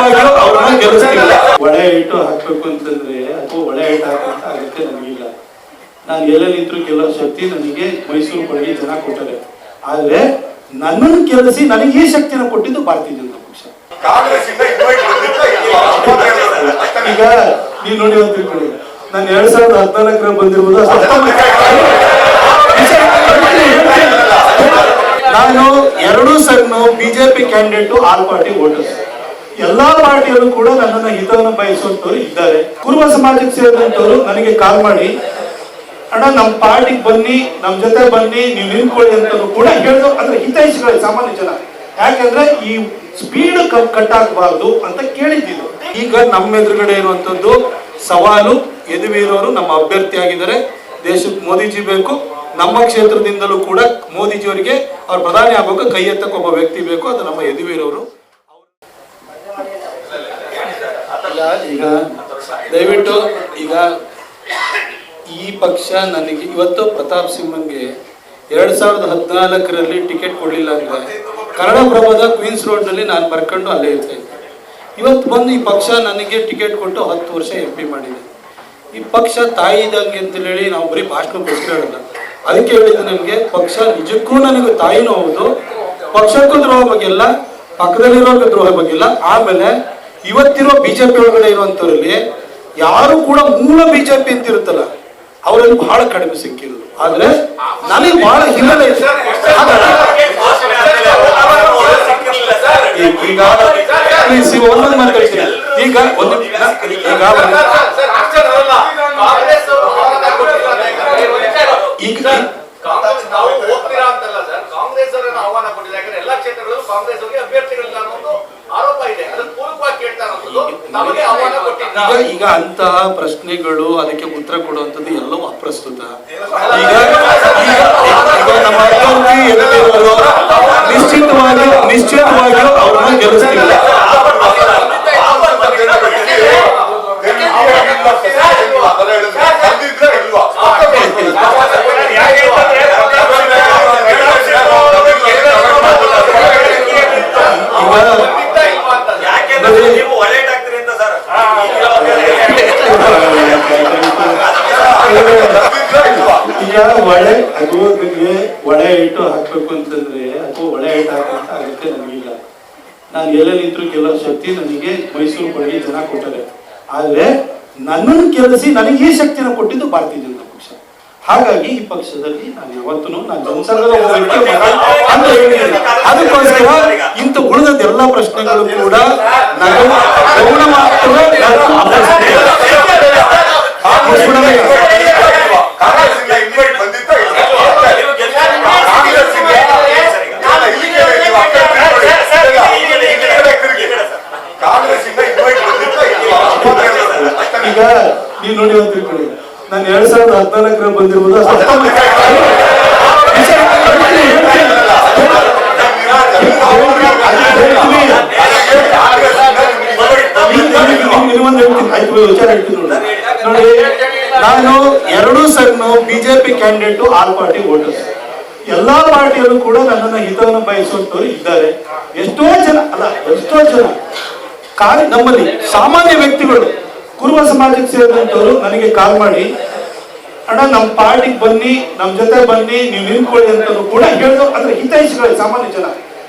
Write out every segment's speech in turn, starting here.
ನಿಶ್ಚಿತವಾಗಿಯೂ ಅವ್ರನ್ನ ಗೆಲ್ಲಿಸ್ತೀವಿ ಒಳೆ ಇಟ್ಟು ಹಾಕ್ಬೇಕು ಅಂತಂದ್ರೆ ಅಥವಾ ಒಳ್ಳೆ ಐಟ್ ಹಾಕುವಂತ ಅಗತ್ಯ ನನಗಿಲ್ಲ ನಾನು ಎಲ್ಲೇ ನಿಂತರೂ ಗೆಲ್ಲೋ ಶಕ್ತಿ ನನಗೆ ಮೈಸೂರು ಕೊಡಗಿ ಜನ ಕೊಟ್ಟರೆ. ಆದ್ರೆ ನನ್ನನ್ನು ಗೆಲ್ಲಿಸಿ ನನಗೆ ಈ ಶಕ್ತಿನ ಕೊಟ್ಟಿದ್ದು ಭಾರತೀಯ ಜನತಾ ಪಕ್ಷ. ಈಗ ನೀವು ನೋಡಿ ಅಂತ ತಿಳ್ಕೊಳ್ಳಿ. ನಾನು ಎರಡ್ ಸಾವಿರದ ಹದಿನಾಲ್ಕರ ಬಂದಿರುವುದು ನಾನು ಎರಡು ಸಣ್ಣ BJP candidate all party voters ಎಲ್ಲಾ ಪಾರ್ಟಿಯವರು ಕೂಡ ನನ್ನನ್ನ ಹಿತವನ್ನು ಬಯಸುವಂತವ್ರು ಇದ್ದಾರೆ. ಕುರುಬ ಸಮಾಜಕ್ಕೆ ಸೇರಿದಂತವ್ರು ನನಗೆ ಕಾಲ್ ಮಾಡಿ, ಅಣ್ಣ ನಮ್ಮ ಪಾರ್ಟಿಗೆ ಬನ್ನಿ ನಮ್ಮ ಜೊತೆ ಬನ್ನಿ, ನೀವು ನಿಂತ್ಕೊಳ್ಳಿ ಅಂತ ಕೂಡ ಹೇಳಿದ್ರು ಅಂದ್ರೆ ಹಿತೈಷಿಗಳು ಸಾಮಾನ್ಯ ಜನ. ಯಾಕಂದ್ರೆ ಈ ಸ್ಪೀಡ್ ಕಟ್ ಆಗಬಾರ್ದು ಅಂತ ಕೇಳಿದ್ದಿದ್ದು. ಈಗ ನಮ್ಮ ಎದುರುಗಡೆ ಇರುವಂತದ್ದು ಸವಾಲು ಎದುವೀರವರು ನಮ್ಮ ಅಭ್ಯರ್ಥಿ ಆಗಿದ್ದಾರೆ ದೇಶಕ್ಕೆ ಮೋದಿಜಿ ಬೇಕು. ನಮ್ಮ ಕ್ಷೇತ್ರದಿಂದಲೂ ಕೂಡ ಮೋದಿಜಿಯವರಿಗೆ ಅವ್ರ ಪ್ರಧಾನಿ ಆಗೋಕೆ ಕೈ ಎತ್ತಕ್ಕೊಬ್ಬ ವ್ಯಕ್ತಿ ಬೇಕು, ಅದು ನಮ್ಮ ಯದುವೀರವರು ಇಲ್ಲ ಈಗ ದಯವಿಟ್ಟು ಈಗ ಈ ಪಕ್ಷ ನನಗೆ ಇವತ್ತು ಪ್ರತಾಪ್ ಸಿಂಹನ್ಗೆ ಎರಡ್ ಸಾವಿರದ ಹದಿನಾಲ್ಕರಲ್ಲಿ ಟಿಕೆಟ್ ಕೊಡಲಿಲ್ಲ ಅಂದ್ರೆ ಕನ್ನಡಪ್ರಭದ ಕ್ವೀನ್ಸ್ ರೋಡ್ನಲ್ಲಿ ನಾನು ಬರ್ಕೊಂಡು ಅಲ್ಲೇ ಇರ್ತೇನೆ ಇವತ್ತು ಬಂದು ಈ ಪಕ್ಷ ನನಗೆ ಟಿಕೆಟ್ ಕೊಟ್ಟು ಹತ್ತು ವರ್ಷ ಎಂ ಪಿ ಮಾಡಿದೆ. ಈ ಪಕ್ಷ ತಾಯಿ ಇದ್ದಂಗೆ ಅಂತ ಹೇಳಿ ನಾವು ಬರೀ ಭಾಷಣಕ್ಕೋಸ್ಕರ ಹೇಳಲ್ಲ. ಅದಕ್ಕೆ ಹೇಳಿದ್ದು ನನಗೆ ಪಕ್ಷ ನಿಜಕ್ಕೂ ನನಗೆ ತಾಯಿನೂ ಹೌದು, ಪಕ್ಷಕ್ಕೂ ದ್ರೋಹ ಬಗ್ಗೆಲ್ಲ, ಪಕ್ಕದಲ್ಲಿರೋರ್ಗೂ ದ್ರೋಹ ಬಗ್ಗಿಲ್ಲ, ಆಮೇಲೆ ಇವತ್ತಿರೋ ಬಿಜೆಪಿ ಒಳಗಡೆ ಇರುವಂತವರಲ್ಲಿ ಯಾರು ಕೂಡ ಮೂಲ ಬಿಜೆಪಿ ಅಂತ ಇರುತ್ತಲ್ಲ ಅವರಲ್ಲಿ ಬಹಳ ಕಡಿಮೆ ಸಿಕ್ಕಿರೋದು ಆದ್ರೆ ನನಗೆ ಬಹಳ ಹಿನ್ನೆಲೆ ಈಗ ಈಗ ಒಂದೊಂದು ಮಾತಾಡ್ತೀನಿ ಈಗ ಒಂದು ಈಗ ಈಗ ಈಗ ಅಂತಹ ಪ್ರಶ್ನೆಗಳು ಅದಕ್ಕೆ ಉತ್ತರ ಕೊಡುವಂಥದ್ದು ಎಲ್ಲವೂ ಅಪ್ರಸ್ತುತ. ಈಗ ನಮ್ಮ ಒಳೆ ಅಭಿವೃದ್ಧಿಗೆ ಒಳೆ ಇಟ್ಟು ಹಾಕ್ಬೇಕು ಅಂತಂದ್ರೆ ಅಥವಾ ಒಳೆ ಇಟ್ಟು ಹಾಕುವಂತ ಅಗತ್ಯ ನನಗಿಲ್ಲ ನಾನು ಎಲ್ಲೆಲ್ಲಿ ಇದ್ರೂ ಕೆಲವು ಶಕ್ತಿ ನನಗೆ ಮೈಸೂರು ಬಳಿ ಜನ ಕೊಟ್ಟರೆ. ಆದ್ರೆ ನನ್ನನ್ನು ಕೆಲಸಿ ನನಗೆ ಈ ಶಕ್ತಿನ ಕೊಟ್ಟಿದ್ದು ಭಾರತೀಯ ಜನತಾ ಪಕ್ಷ. ಹಾಗಾಗಿ ಈ ಪಕ್ಷದಲ್ಲಿ ನಾನು ಯಾವತ್ತೂ ನಾನು ಅದಕ್ಕೋಸ್ಕರ ಇಂಥ ಉಳಿದ ಎಲ್ಲ ಪ್ರಶ್ನೆಗಳು ಕೂಡ ನಾನು ನೀವು ನೋಡಿ ಅಂತ ತಿಳ್ಕೊಳ್ಳಿ. ನಾನು ಎರಡ್ ಸಾವಿರದ ಹದಿನಾಲ್ಕರ ಬಂದಿರ್ಬೋದು ನೋಡಿ ನಾನು ಎರಡು ಸಣ್ಣ BJP candidate all party voters ಎಲ್ಲಾ ಪಾರ್ಟಿಯಲ್ಲೂ ಕೂಡ ನನ್ನನ್ನ ಹಿತವನ್ನು ಬಯಸುವಂತವ್ರು ಇದ್ದಾರೆ. ಎಷ್ಟೋ ಜನ ಅಲ್ಲ ಎಷ್ಟೋ ಜನ. ಕಾರ್ಯ ನಮ್ಮಲ್ಲಿ ಸಾಮಾನ್ಯ ವ್ಯಕ್ತಿಗಳು ಕುರುಬ ಸಮಾಜಕ್ಕೆ ಸೇರಿದಂತವ್ರು ನನಗೆ ಕಾಲ್ ಮಾಡಿ, ಅಣ್ಣ ನಮ್ಮ ಪಾರ್ಟಿಗೆ ಬನ್ನಿ ನಮ್ಮ ಜೊತೆ ಬನ್ನಿ, ನೀವು ನಿಂತ್ಕೊಳ್ಳಿ ಅಂತ ಕೂಡ ಹೇಳೋ ಅಂದ್ರೆ ಹಿತೈಷಿಗಳು ಸಾಮಾನ್ಯ ಜನ.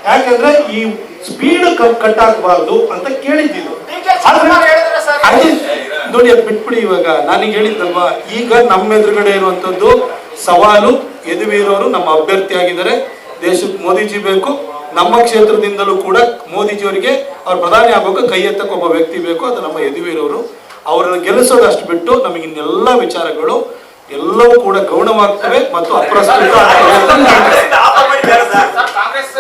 ಯಾಕಂದ್ರೆ ಈ ಸ್ಪೀಡ್ ಕಟ್ ಆಗಬಾರ್ದು ಅಂತ ಅದು ನೋಡಿ, ಅದು ಬಿಟ್ಬಿಡಿ ಇವಾಗ. ನಾನೀಗ ಹೇಳಿದ್ದಲ್ವಾ ಈಗ ನಮ್ಮ ಎದುರುಗಡೆ ಇರುವಂತದ್ದು ಸವಾಲು ಎದುವೀರೋರು ನಮ್ಮ ಅಭ್ಯರ್ಥಿ ಆಗಿದ್ದಾರೆ. ದೇಶಕ್ಕೆ ಮೋದಿಜಿ ಬೇಕು. ನಮ್ಮ ಕ್ಷೇತ್ರದಿಂದಲೂ ಕೂಡ ಮೋದಿಜಿಯವರಿಗೆ ಅವ್ರ ಪ್ರಧಾನಿ ಆಗೋಕೆ ಕೈ ಎತ್ತಕ್ಕೊಬ್ಬ ವ್ಯಕ್ತಿ ಬೇಕು ಅದು ನಮ್ಮ ಯದುವೀರವರು ಅವರನ್ನು ಗೆಲ್ಲಿಸೋದಷ್ಟು ಬಿಟ್ಟು ನಮಗೆ ಇನ್ನೆಲ್ಲ ವಿಚಾರಗಳು ಎಲ್ಲವೂ ಕೂಡ ಗೌಣವಾಗ್ತವೆ ಮತ್ತು ಅಪ್ರಸ್ತುತ